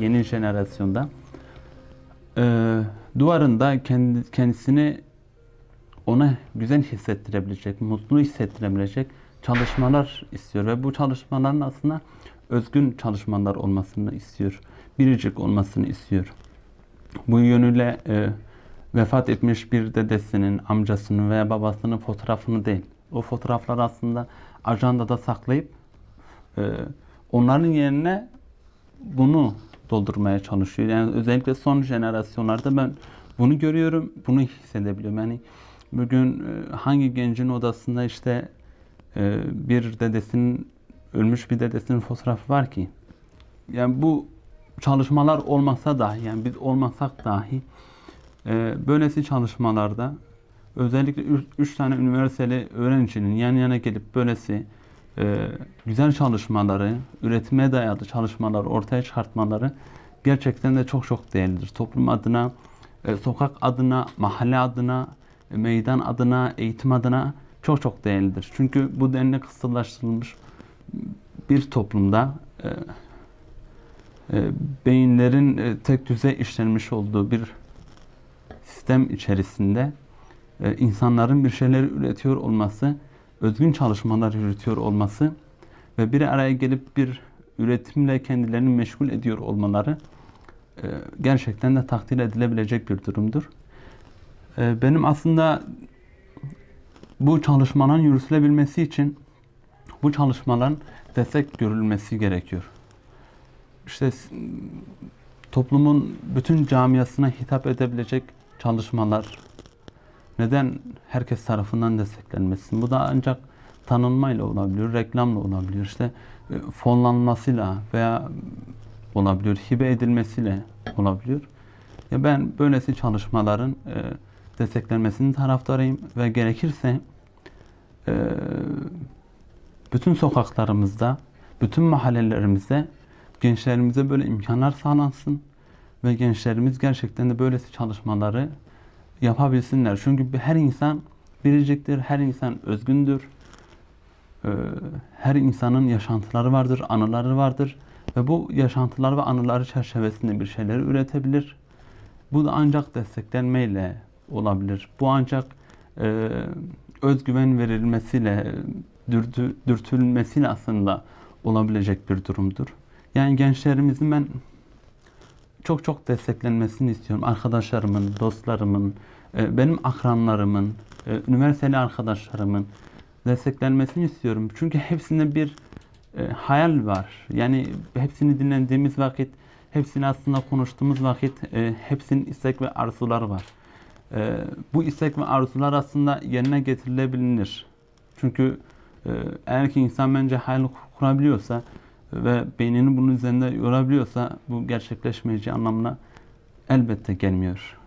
yeni jenerasyonda e, duvarında kendi, kendisini ona güzel hissettirebilecek, mutlu hissettirebilecek çalışmalar istiyor ve bu çalışmaların aslında özgün çalışmalar olmasını istiyor. Biricik olmasını istiyor. Bu yönüyle e, vefat etmiş bir dedesinin, amcasının veya babasının fotoğrafını değil. O fotoğraflar aslında ajandada saklayıp e, onların yerine bunu doldurmaya çalışıyor. Yani özellikle son jenerasyonlarda ben bunu görüyorum, bunu hissedebiliyorum. Yani bugün e, hangi gencin odasında işte e, bir dedesinin ölmüş bir dedesinin fotoğrafı var ki yani bu çalışmalar olmasa dahi yani biz olmasak dahi e, böylesi çalışmalarda özellikle 3 tane üniversiteli öğrencinin yan yana gelip böylesi güzel çalışmaları, üretime dayalı çalışmalar ortaya çıkartmaları gerçekten de çok çok değerlidir. Toplum adına, e, sokak adına, mahalle adına, e, meydan adına, eğitim adına çok çok değerlidir. Çünkü bu denli kısıtlaştırılmış bir toplumda e, e, beyinlerin e, tek düze işlenmiş olduğu bir sistem içerisinde e, insanların bir şeyler üretiyor olması, özgün çalışmalar yürütüyor olması ve bir araya gelip bir üretimle kendilerini meşgul ediyor olmaları e, gerçekten de takdir edilebilecek bir durumdur. E, benim aslında bu çalışmaların yürütülebilmesi için bu çalışmaların destek görülmesi gerekiyor. İşte toplumun bütün camiasına hitap edebilecek çalışmalar neden herkes tarafından desteklenmesin? Bu da ancak tanınmayla olabiliyor, reklamla olabiliyor, işte e, fonlanmasıyla veya olabiliyor, hibe edilmesiyle olabiliyor. Ya ben böylesi çalışmaların e, desteklenmesinin taraftarıyım ve gerekirse e, bütün sokaklarımızda, bütün mahallelerimizde gençlerimize böyle imkanlar sağlansın ve gençlerimiz gerçekten de böylesi çalışmaları yapabilsinler. Çünkü her insan biriciktir, her insan özgündür. Ee, Her insanın yaşantıları vardır, anıları vardır ve bu yaşantılar ve anıları çerçevesinde bir şeyler üretebilir. Bu da ancak desteklenmeyle olabilir. Bu ancak e, özgüven verilmesiyle, dürtü, dürtülmesiyle aslında olabilecek bir durumdur. Yani gençlerimizin ben çok çok desteklenmesini istiyorum. Arkadaşlarımın, dostlarımın, e, benim akranlarımın, e, üniversiteli arkadaşlarımın desteklenmesini istiyorum. Çünkü hepsinde bir e, hayal var. Yani hepsini dinlediğimiz vakit, hepsini aslında konuştuğumuz vakit hepsinin istek ve arzuları var. Bu istek ve arzular aslında yerine getirilebilir. Çünkü eğer ki insan bence hayal kurabiliyorsa ve beynini bunun üzerinde yorabiliyorsa bu gerçekleşmeyeceği anlamına elbette gelmiyor.